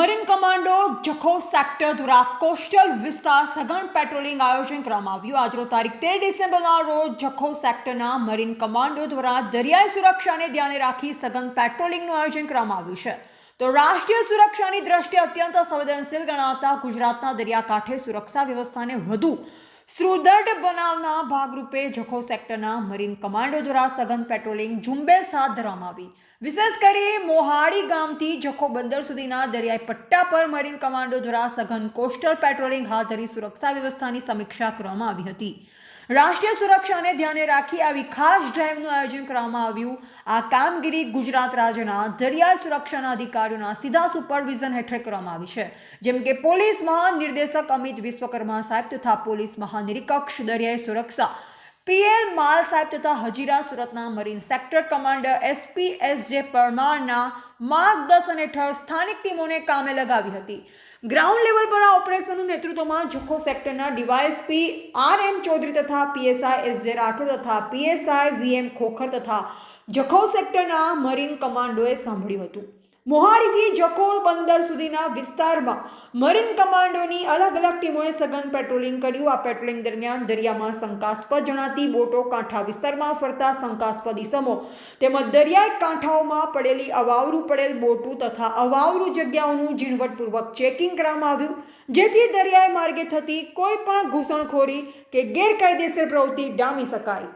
Marine commando Jakhau sector દ્વારા coastal વિસ્તાર સઘન પેટ્રોલિંગ આયોજન કરવામાં આવ્યું. આજરો તારીખ તેર ડિસેમ્બરના રોજ જખો સેક્ટરના મરીન કમાન્ડો દ્વારા દરિયાઈ સુરક્ષાને ધ્યાને રાખી સઘન પેટ્રોલિંગનું આયોજન કરવામાં આવ્યું છે. તો રાષ્ટ્રીય સુરક્ષાની દ્રષ્ટિએ અત્યંત સંવેદનશીલ ગણાતા ગુજરાતના દરિયાકાંઠે સુરક્ષા વ્યવસ્થાને વધુ સુદૃઢ બનાવના ભાગરૂપે જખો સેક્ટરના મરીન કમાન્ડો દ્વારા સઘન પેટ્રોલિંગ ઝુંબેશ હાથ ધરવામાં આવી. વિશેષ કરી મોહાડી ગામથી જખો બંદર સુધીના દરિયાઈ પટ્ટા પર મરીન કમાન્ડો દ્વારા સઘન કોસ્ટલ પેટ્રોલિંગ હાથ ધરી સુરક્ષા વ્યવસ્થાની સમીક્ષા કરવામાં આવી હતી. રાષ્ટ્રીય સુરક્ષાને ધ્યાને રાખી આવી ખાસ ડ્રાઈવનું આયોજન કરવામાં આવ્યું. આ કામગીરી ગુજરાત રાજ્યના દરિયાઈ સુરક્ષાના અધિકારીઓના સીધા સુપરવિઝન હેઠળ કરવામાં આવી છે. જેમ કે પોલીસ મહાનિર્દેશક અમિત વિશ્વકર્મા સાહેબ તથા પોલીસ મહાનિરીક્ષક દરિયાઈ સુરક્ષા, પીએલ માલ સાહેબ તથા હજીરા સુરતના marine sector commander SP S J પરમારના માર્ગદર્શન હેઠળ સ્થાનિક ટીમોને કામે લગાવી હતી. ગ્રાઉન્ડ લેવલ પર આ ઓપરેશનનું નેતૃત્વમાં જખો સેક્ટરના ડીવાયએસપી આર એમ ચૌધરી તથા પીએસઆઈ એસ જે રાઠોડ તથા પીએસઆઈ વીએમ ખોખર તથા જખો સેક્ટરના મરીન કમાન્ડોએ સાંભળ્યું હતું. મોહાડીથી જખો બંદર સુધીના વિસ્તારમાં મરીન કમાન્ડોની અલગ અલગ ટીમોએ સઘન પેટ્રોલિંગ કર્યું. આ પેટ્રોલિંગ દરમિયાન દરિયામાં શંકાસ્પદ જણાતી બોટો કાંઠા વિસ્તારમાં ફરતા શંકાસ્પદ ઇસમો તેમજ દરિયાઈ કાંઠાઓમાં પડેલી અવાવરું પડેલ બોટું તથા અવાવરું જગ્યાઓનું ઝીણવટપૂર્વક ચેકિંગ કરવામાં આવ્યું, જેથી દરિયાઈ માર્ગે થતી કોઈ પણ ઘૂસણખોરી કે ગેરકાયદેસર પ્રવૃત્તિ ડામી શકાય.